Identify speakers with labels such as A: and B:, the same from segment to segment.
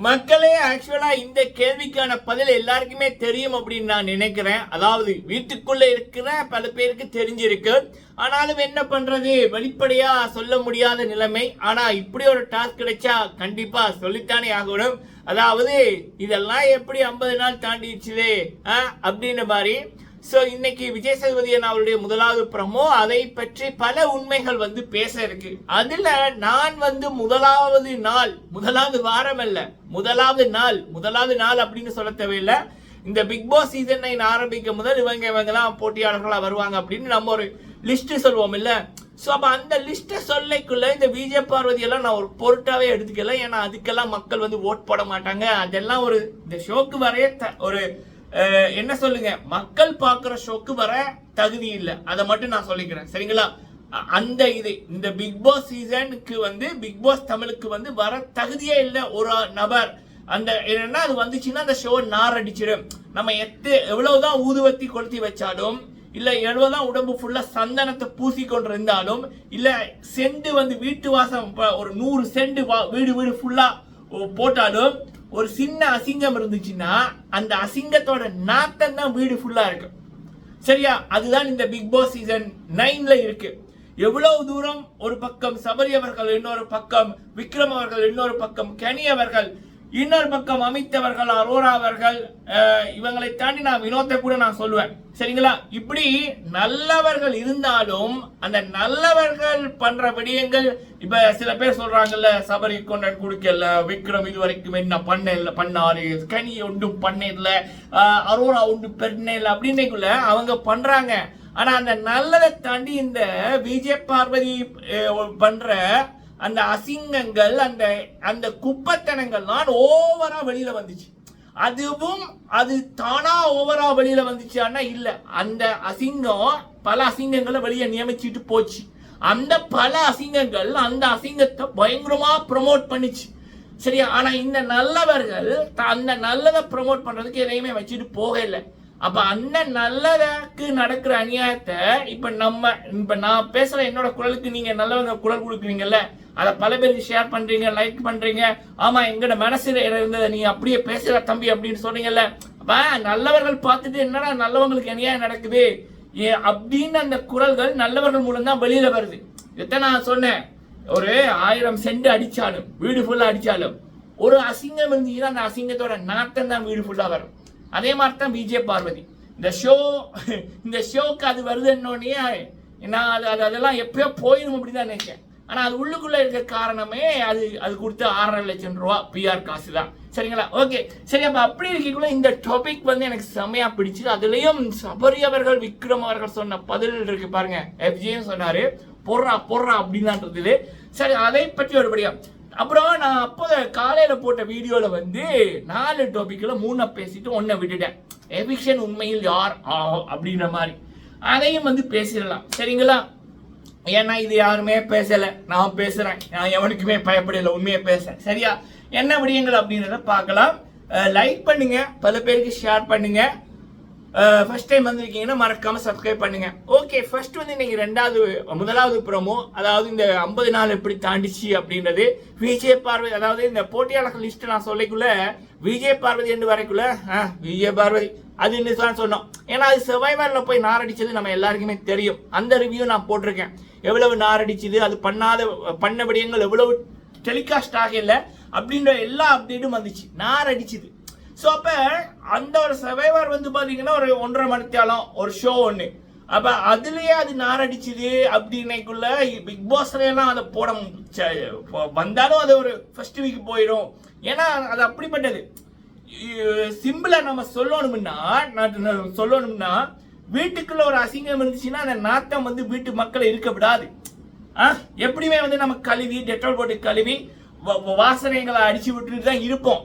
A: மக்களே ஆக்சுவலா இந்த கேள்விக்கான பதில் எல்லாருக்குமே தெரியும் அப்படின்னு நான் நினைக்கிறேன். அதாவது வீட்டுக்குள்ள இருக்கிற பல பேருக்கு தெரிஞ்சிருக்கு. ஆனாலும் என்ன பண்றது? வெளிப்படையா சொல்ல முடியாத நிலைமை. ஆனா இப்படி ஒரு டாஸ்க் கிடைச்சா கண்டிப்பா சொல்லித்தானே ஆகணும். அதாவது இதெல்லாம் எப்படி ஐம்பது நாள் தாண்டிடுச்சுதே ஆ, மாதிரி ஸோ இன்னைக்கு விஜய் சேதுபதியன் அவருடைய முதலாவது ப்ரமோ அதை பற்றி பல உண்மைகள் வந்து பேச இருக்கு. அதுல நான் வந்து முதலாவது நாள் முதலாவது வாரம் அல்ல முதலாவது நாள் முதலாவது நாள் அப்படின்னு சொல்ல தேவையில்லை. இந்த பிக் பாஸ் சீசன் நைன் ஆரம்பிக்கும் முதல் இவங்க இவங்க போட்டியாளர்களாக போட்டியாளர்களா வருவாங்க அப்படின்னு நம்ம ஒரு லிஸ்ட் சொல்லுவோம் இல்ல ஸோ அப்போ அந்த லிஸ்ட்டை சொல்லைக்குள்ள இந்த விஜய பார்வதி எல்லாம் நான் ஒரு பொருட்டாவே எடுத்துக்கல. ஏன்னா அதுக்கெல்லாம் மக்கள் வந்து ஓட் போட மாட்டாங்க. அதெல்லாம் ஒரு இந்த ஷோக்கு வரைய த- ஒரு என்ன சொல்லுங்க? மக்கள் பார்க்குற ஷோக்கு வர தகுதி இல்லை. அதை மட்டும் நான் சொல்லிக்கிறேன். சரிங்களா? அந்த இது இந்த பிக் பாஸ் சீசனுக்கு வந்து பிக் பாஸ் தமிழுக்கு வந்து வர தகுதியே இல்லை ஒரு நபர். அந்த என்னன்னா அது வந்துச்சுன்னா அந்த ஷோ நார் அடிச்சிடும் நம்ம எத்து எவ்வளவுதான் ஊதுவத்தி கொளுத்தி வச்சாலும் இல்ல எவ்வளவுதான் உடம்பு ஃபுல்லா சந்தனத்தை பூசி கொண்டிருந்தாலும் இல்ல செண்டு வந்து வீட்டு வாசம் ஒரு நூறு செண்டு வா- வீடு வீடு ஃபுல்லா போட்டாலும் ஒரு சின்ன அசிங்கம் இருந்துச்சுன்னா அந்த அசிங்கத்தோட நாத்தம் தான் வீடு ஃபுல்லா இருக்கும் சரியா? அதுதான் இந்த பிக் பாஸ் சீசன் நைன்ல இருக்கு. எவ்வளவு தூரம் ஒரு பக்கம் சபரி அவர்கள் இன்னொரு பக்கம் விக்ரம் அவர்கள் இன்னொரு பக்கம் கனி அவர்கள் இன்னொரு பக்கம் அமைத்தவர்கள் அரோரா அவர்கள் இவங்களை தாண்டி நான் வினோத்தை கூட நான் சொல்லுவேன். சரிங்களா? இப்படி நல்லவர்கள் இருந்தாலும் அந்த நல்லவர்கள் பண்ற விடயங்கள் இப்ப சில பேர் சொல்றாங்கல்ல சபரி கொண்டன் குடுக்கல விக்ரம் இது வரைக்கும் என்ன பண்ணல பண்ணாரு கனி ஒன்றும் பண்ண இல்லை அரோரா ஒன்றும் பண்ணல அப்படின்னைக்குள்ள அவங்க பண்றாங்க. ஆனா அந்த நல்லதை தாண்டி இந்த விஜய் பார்வதி பண்ற அந்த அசிங்கங்கள் அந்த அந்த குப்பத்தனங்கள்லாம் ஓவரா வெளியில வந்துச்சு. அதுவும் அது தானா ஓவரா வெளியில வந்துச்சான்னா இல்ல. அந்த அசிங்கம் பல அசிங்கங்களை வெளியே நியமிச்சிட்டு போச்சு. அந்த பல அசிங்கங்கள் அந்த அசிங்கத்தை பயங்கரமா ப்ரோமோட் பண்ணிச்சு. சரியா? ஆனா இந்த நல்லவர்கள் த- அந்த நல்லதை ப்ரமோட் பண்றதுக்கு எதையுமே வச்சுட்டு போகல அப்ப அந்த நல்லதாக்கு நடக்கிற அநியாயத்தை இப்ப நம்ம இப்ப நான் பேசுற என்னோட குரலுக்கு நீங்க நல்லவங்க குரல் கொடுக்குறீங்கல்ல? அதை பல பேருக்கு ஷேர் பண்றீங்க லைக் பண்றீங்க. ஆமா எங்கட மனசுல இருந்ததை நீங்க அப்படியே பேசுற தம்பி அப்படின்னு சொன்னீங்கல்ல அப்ப நல்லவர்கள் பார்த்துட்டு என்னடா நல்லவங்களுக்கு அநியாயம் நடக்குது? ஏ அப்படின்னு அந்த குரல்கள் நல்லவர்கள் மூலம் தான் வெளியில வருது. இதை நான் சொன்னேன். ஒரு ஆயிரம் சென்ட் அடிச்சாலும் வீடு ஃபுல்லா அடிச்சாலும் ஒரு அசிங்கம் இருந்துச்சுன்னா அந்த அசிங்கத்தோட நாட்டம் தான் வீடு ஃபுல்லா வரும். அதே மாதிரி தான் விஜய பார்வதி. இந்த ஷோ இந்த ஷோக்கு அது வருதுன்னொடனே நான் அது அது அதெல்லாம் எப்பயோ போயிடும் அப்படின்னு தான் நினைச்சேன். ஆனால் அது உள்ளுக்குள்ளே இருக்கிற காரணமே அது அது கொடுத்த ஆறரை லட்சம் ரூபா பிஆர் காசு தான் சரிங்களா? ஓகே சரி அப்போ அப்படி இருக்கக்குள்ள இந்த டாபிக் வந்து எனக்கு செமையா பிடிச்சது அதுலேயும் சபரி அவர்கள் விக்ரம் அவர்கள் சொன்ன பதில் இருக்கு பாருங்க. எஃப்ஜியும் சொன்னார் பொறா பொறா அப்படின்னு இருந்தது சரி அதை பற்றி ஒருபடியாக அப்புறம் நான் அப்போ காலையில் போட்ட வீடியோவில் வந்து நாலு டாப்பிக்கில் மூணை பேசிட்டு ஒன்றை விட்டுட்டேன். எவிக்ஷன் உண்மையில் யார்? ஆகும் அப்படின்ற மாதிரி. அதையும் வந்து பேசிடலாம். சரிங்களா? ஏன்னா இது யாருமே பேசலை. நான் பேசுகிறேன் நான் எவனுக்குமே பயப்படலை உண்மையை பேசுறேன். சரியா? என்ன விடியுங்கள் அப்படின்றத பார்க்கலாம். லைக் பண்ணுங்கள் பல பேருக்கு ஷேர் பண்ணுங்கள் Uh, ஃபர்ஸ்ட் டைம் வந்திருக்கீங்கன்னா மறக்காமல் சப்ஸ்கிரைப் பண்ணுங்க. ஓகே ஃபர்ஸ்ட் வந்து இன்னைக்கு ரெண்டாவது முதலாவது ப்ரோமோ அதாவது இந்த ஐம்பது நாள் எப்படி தாண்டிச்சு அப்படின்றது விஜய் பார்வதி அதாவது இந்த போட்டியாளர்கள் லிஸ்ட் நான் சொல்லிக்குள்ள விஜய் பார்வதி என்று வரைக்குள்ள ஆ, விஜய் பார்வதி. அது இன்னும் தான் சொன்னோம். ஏன்னா அது சர்வைவர்ல போய் நாரடிச்சது நம்ம எல்லாருக்குமே தெரியும். அந்த ரிவ்யூ நான் போட்டிருக்கேன். எவ்வளவு நாரடிச்சது அது பண்ணாத பண்ண விடயங்கள் எவ்வளவு டெலிகாஸ்ட் ஆகல அப்படின்ற எல்லா அப்டேட்டும் வந்துச்சு. நார் அடிச்சுது ஸோ அப்போ அந்த ஒரு சர்வைவர் வந்து பார்த்தீங்கன்னா ஒரு ஒன்றரை மணித்தாலம் ஒரு ஷோ ஒன்று அப்போ அதுலேயே அது நாரடிச்சுது அப்படின்னைக்குள்ள பிக் பாஸ்லாம் எல்லாம் அதை போட வந்தாலும் அது ஒரு ஃபர்ஸ்ட் வீக் போயிடும். ஏன்னா அது அப்படிப்பட்டது. சிம்பிளாக நம்ம சொல்லணும்னா நான் சொல்லணும்னா வீட்டுக்குள்ள ஒரு அசிங்கம் இருந்துச்சுன்னா அந்த நாத்தம் வந்து வீட்டு மக்களை இருக்க விடாது. ஆ எப்படியுமே வந்து நம்ம கழுவி டெட்டால் போட்டு கழுவி வ- வாசனைகளை அடிச்சு விட்டுட்டு தான் இருப்போம்.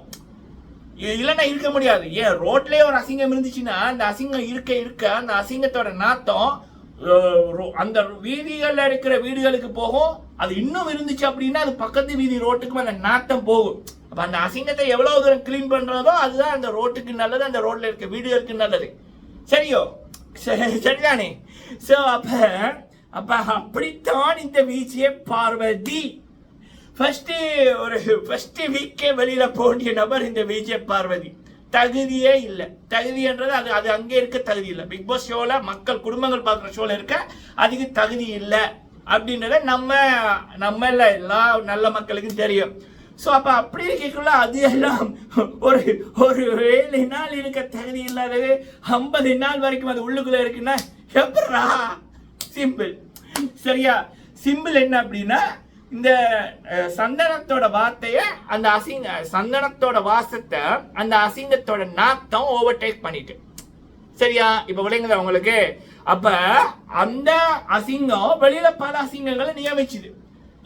A: இல்லைன்னா இருக்க முடியாது. ஏன் ரோட்லேயே ஒரு அசிங்கம் இருந்துச்சுன்னா அந்த அசிங்கம் இருக்க இருக்க அந்த அசிங்கத்தோட நாத்தம் ரோ- அந்த வீதிகளில் இருக்கிற வீடுகளுக்கு போகும். அது இன்னும் இருந்துச்சு அப்படின்னா அது பக்கத்து வீதி ரோட்டுக்கும் அந்த நாத்தம் போகும். அப்போ அந்த அசிங்கத்தை எவ்வளோ தூரம் க்ளீன் பண்ணுறதோ அதுதான் அந்த ரோட்டுக்கு நல்லது அந்த ரோட்டில் இருக்க வீடுகளுக்கு நல்லது. சரியோ? சரி- சரிதானே? ஸோ அப்போ அப்போ அப்படித்தான் இந்த வீச்சியை பார்வதி ஃபர்ஸ்ட்டு ஒரு ஃபஸ்ட்டு வீக்கே வெளியில் போண்டிய நபர் இந்த விஜய் பார்வதி. தகுதியே இல்லை. தகுதின்றது அது அது அங்கே இருக்க தகுதி இல்லை. பிக் பாஸ் ஷோவில் மக்கள் குடும்பங்கள் பார்க்குற ஷோவில் இருக்க அதுக்கு தகுதி இல்லை. அப்படின்றத நம்ம நம்ம எல்லா நல்ல மக்களுக்கும் தெரியும். ஸோ அப்போ அப்படி இருக்கக்குள்ள அது எல்லாம் ஒரு ஒரு ஏழு நாள் இருக்க தகுதி இல்லாதது ஐம்பது நாள் வரைக்கும் அது உள்ளுக்குள்ளே இருக்குன்னா எப்படா சிம்பிள் சரியா? சிம்பிள் என்ன அப்படின்னா இந்த சந்தனத்தோட வார்த்தைய அந்த அசிங்க சந்தனத்தோட வாசத்தை அந்த அசிங்கத்தோட நாத்தம் ஓவர்டேக் பண்ணிட்டு. சரியா? இப்ப விளங்குதா உங்களுக்கு? அப்ப அந்த அசிங்கம் வெளியில பல அசிங்கங்களை நியமிச்சுது.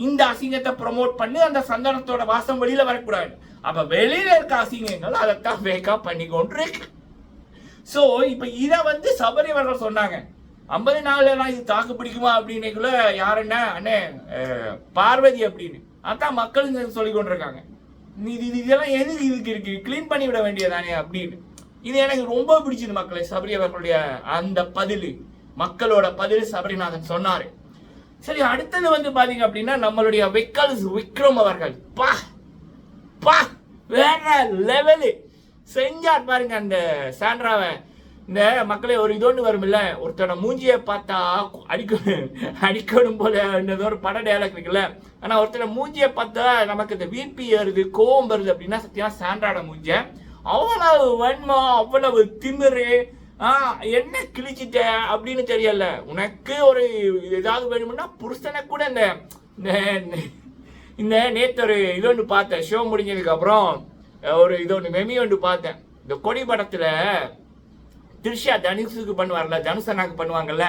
A: இந்த அசிங்கத்தை ப்ரோமோட் பண்ணி அந்த சந்தனத்தோட வாசம் வெளியில வரக்கூடாது. அப்ப வெளியில இருக்க அசிங்கங்கள் அதைத்தான் வேக்கா பண்ணி கொண்டு இருக்கு சோ இப்ப இத வந்து சபரி அவர்கள் சொன்னாங்க. ஐம்பது நாள்ல இது தாக்கு பிடிக்குமா அப்படின்னுக்குள்ள யாருன்னா அண்ணே பார்வதி அப்படின்னு. அதான் மக்கள் சொல்லி சொல்லிக் கொண்டிருக்காங்க. இது இதெல்லாம் எதுக்கு இதுக்கு இருக்கு? க்ளீன் பண்ணி விட வேண்டியதானே அப்படின்னு. இது எனக்கு ரொம்ப பிடிச்சது மக்களை சபரி அவர்களுடைய அந்த பதில். மக்களோட பதில் சபரிநாதன் சொன்னாரு. சரி அடுத்தது வந்து பாத்தீங்க அப்படின்னா நம்மளுடைய விக்கல் விக்ரம் அவர்கள். பா பா வேற லெவலு செஞ்சார் பாருங்க அந்த சாண்ட்ராவை. இந்த மக்களே ஒரு இதோன்னு வரும்ல ஒருத்தனை மூஞ்சியை பார்த்தா அடிக்கணும். அடிக்கணும் போல என்னதோ ஒரு பட டயலாக் இருக்குல்ல. ஆனால் ஒருத்தனை மூஞ்சியை பார்த்தா நமக்கு இந்த விபி ஏறுது கோவம் வருது அப்படின்னா சத்தியமா சாண்டாட மூஞ்ச. அவ்வளவு வன்மம் அவ்வளவு திமிரு ஆ என்ன கிழிச்சிட்ட அப்படின்னு தெரியல. உனக்கு ஒரு ஏதாவது வேணும்னா புருஷனை கூட இந்த இந்த இந்த நேத்து ஒரு இது ஒன்று பார்த்தேன். ஷோ முடிஞ்சதுக்கு அப்புறம் ஒரு இது ஒன்று மெமி ஒன்று பார்த்தேன். இந்த கொடி படத்தில் த்ரிஷா தனுஷுக்கு பண்ணுவார்ல தனுஷ் பண்ணுவாங்கல்ல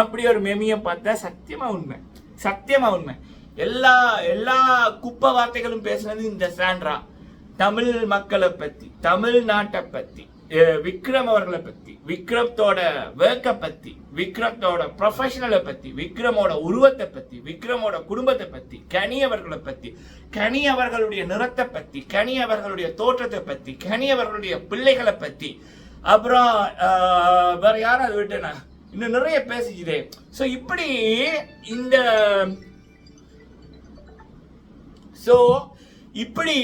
A: அப்படி ஒரு மெமியை பார்த்தா சத்தியமாக உண்மை. சத்தியமாக உண்மை. எல்லா எல்லா குப்பை வார்த்தைகளும் பேசுனது இந்த சாண்ட்ரா. தமிழ் மக்களை பற்றி தமிழ்நாட்டை பற்றி விக்ரம் அவர்களை பற்றி விக்ரத்தோட வேர்க்கை பற்றி விக்ரத்தோட ப்ரொஃபஷனலை பற்றி விக்ரமோட உருவத்தை பற்றி விக்ரமோட குடும்பத்தை பற்றி கனி அவர்களை பற்றி கனி அவர்களுடைய நிறத்தை பற்றி கனி அவர்களுடைய தோற்றத்தை பற்றி கனி அவர்களுடைய பிள்ளைகளை பற்றி அப்புறம் வேற யாரும் அதை இன்னும் நிறைய பேசிச்சுது ஸோ இப்படி இந்த ஸோ இப்படி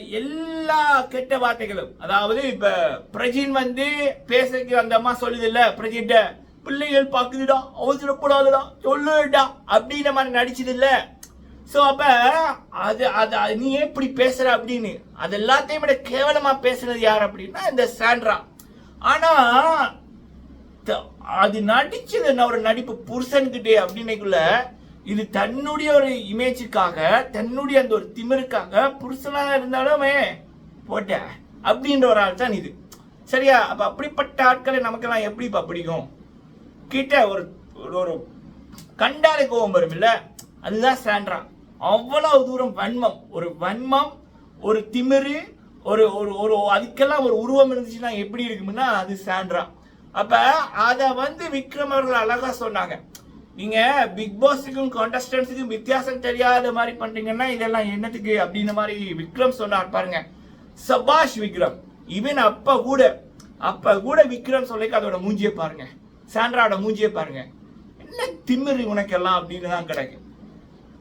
A: எல்லா கெட்ட வார்த்தைகளும் அதாவது இப்ப பிரஜின் வந்து பேசுறதுக்கு அந்த அம்மா சொல்லுது இல்ல பிரஜின்ட பிள்ளைகள் பாக்குதுடா அவசரப்படாதுடா சொல்லுடா அப்படின்ற மாதிரி நடிச்சது இல்லை. ஸோ அப்போ அது அது அது நீ ஏன் இப்படி அப்படின்னு? அது எல்லாத்தையும் விட கேவலமாக பேசுனது யார் அப்படின்னா இந்த சாண்ட்ரா. ஆனால் த- அது நடிச்சது நான் ஒரு நடிப்பு புருஷன்கிட்டே அப்படின்னைக்குள்ள இது தன்னுடைய ஒரு இமேஜுக்காக தன்னுடைய அந்த ஒரு திமிருக்காக புருஷனாக இருந்தாலுமே போட்ட? அப்படின்ற ஒரு ஆள் தான் இது. சரியா? அப்போ அப்படிப்பட்ட ஆட்களை நமக்கெல்லாம் எப்படிப்பா பிடிக்கும்? கிட்ட ஒரு ஒரு- ஒரு கண்டாலே கோபம் வரும் இல்லை அதுதான் சாண்ட்ரா. அவ்வளவு தூரம் வன்மம். ஒரு வன்மம் ஒரு திமிரு ஒரு ஒரு ஒரு அதுக்கெல்லாம் ஒரு உருவம் இருந்துச்சுன்னா எப்படி இருக்கும்னா அது சாண்ட்ரா. அப்ப அதை வந்து விக்ரம் அவர்கள் அழகா சொன்னாங்க. நீங்க பிக் பாஸுக்கும் கான்டஸ்டன்ஸுக்கும் வித்தியாசம் தெரியாத மாதிரி பண்றீங்கன்னா இதெல்லாம் என்னத்துக்கு அப்படின்ற மாதிரி விக்ரம் சொன்னார் பாருங்க. சபாஷ் விக்ரம் இவன் அப்ப கூட அப்ப கூட விக்ரம் சொல்லிக்கு அதோட மூஞ்சியை பாருங்க. சாண்ட்ராவோட மூஞ்சியை பாருங்க. என்ன திமிரு உனக்கெல்லாம் அப்படின்னு தான் கிடைக்கும்.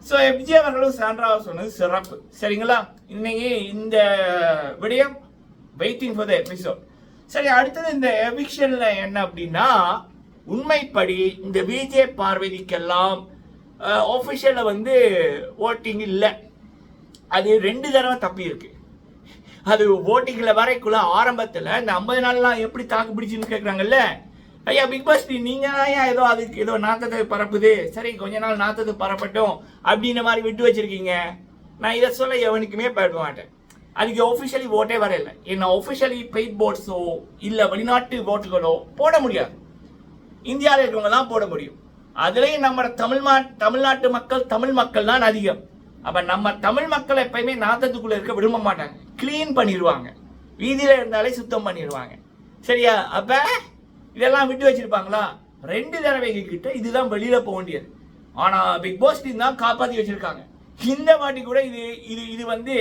A: ஸோ விஜய் அவர்களும் சாண்ட்ராவை சொன்னது சிறப்பு. சரிங்களா? இன்னைக்கு இந்த விடயம் வெயிட்டிங் ஃபார் த எபிசோட் சரி அடுத்தது இந்த எவிக்ஷனில் என்ன அப்படின்னா உண்மைப்படி இந்த விஜே பார்வதிக்கெல்லாம் ஆஃபிஷியலில் வந்து ஓட்டிங் இல்லை. அது ரெண்டு தடவை தப்பி இருக்கு. அது ஓட்டிங்கில் வரைக்குள்ள ஆரம்பத்தில் இந்த ஐம்பது நாள்லாம் எப்படி தாக்கு பிடிச்சுன்னு கேட்குறாங்கல்ல ஐயா பிக் பாஸ் நீங்க தான் ஐயா ஏதோ அதுக்கு ஏதோ நாத்தத்தை பரப்புது. சரி கொஞ்ச நாள் நாத்தத்தை பரப்பட்டும் அப்படின்ற மாதிரி விட்டு வச்சிருக்கீங்க. நான் இதை சொல்ல எவனுக்குமே பரப்ப மாட்டேன். அதுக்கு ஒஃபிஷியலி ஓட்டே வரையில என்ன ஒஃபிஷியலி பெய்ட் போர்ட்ஸோ இல்லை வெளிநாட்டு ஓட்டுகளோ போட முடியாது. இந்தியாவில் இருக்கவங்க தான் போட முடியும். அதுலேயும் நம்ம தமிழ் மா தமிழ்நாட்டு மக்கள் தமிழ் மக்கள் தான் அதிகம். அப்போ நம்ம தமிழ் மக்கள் எப்பயுமே நாத்தத்துக்குள்ளே இருக்க விரும்ப மாட்டாங்க. க்ளீன் பண்ணிடுவாங்க வீதியில் இருந்தாலே சுத்தம் பண்ணிடுவாங்க சரியா? அப்ப இதெல்லாம் விட்டு வச்சிருப்பாங்களா? ரெண்டு தடவை கிட்ட இதுதான் வெளியில போக வேண்டியது. ஆனா பிக் பாஸ் டீம் தான் காப்பாத்தி வச்சிருக்காங்க. இந்த வாட்டி கூட இது இது இது வந்து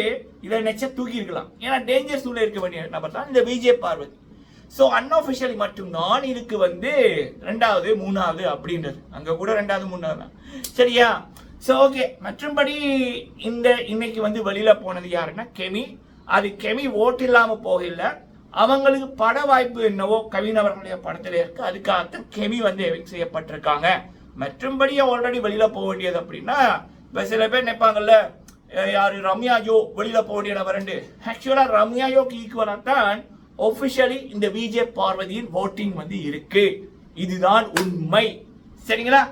A: இதை நெச்ச தூக்கி இருக்கலாம் ஏன்னா டேஞ்சர் சூழ்நிலை இருக்க வேண்டிய நபர் தான் இந்த விஜய் பார்வதி ஸோ அன்அஃபிஷியலி மட்டும்தான் இதுக்கு வந்து ரெண்டாவது மூணாவது அப்படின்றது. அங்கே கூட ரெண்டாவது மூணாவது தான். சரியா? ஸோ ஓகே மற்றும்படி இந்த இன்னைக்கு வந்து வெளியில் போனது யாருன்னா கெமி. அது கெமி ஓட்டு இல்லாமல் போகல. அவங்களுக்கு பட வாய்ப்பு என்னவோ கவின் அவர்களுடைய படத்தில் இருக்கு. அதுக்காகத்தான் கெமி வந்து எவிக் செய்யப்பட்டிருக்காங்க. மற்றும்படியே ஆல்ரெடி வெளியில போக வேண்டியது அப்படின்னா இப்போ சில பேர் நினைப்பாங்கல்ல யார் யாரு ரம்யாயோ வெளியில போக வேண்டிய நபரண்டு ஆக்சுவலாக ரம்யாஜோக்கு ஈக்குவலாக தான் ஒஃபிஷியலி இந்த விஜே பார்வதியின் ஓட்டிங் வந்து இருக்கு. இதுதான் உண்மை. சரிங்களா?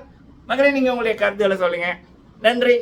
A: மகளே நீங்கள் உங்களுடைய கருத்துக்களை சொல்லுங்க. நன்றி.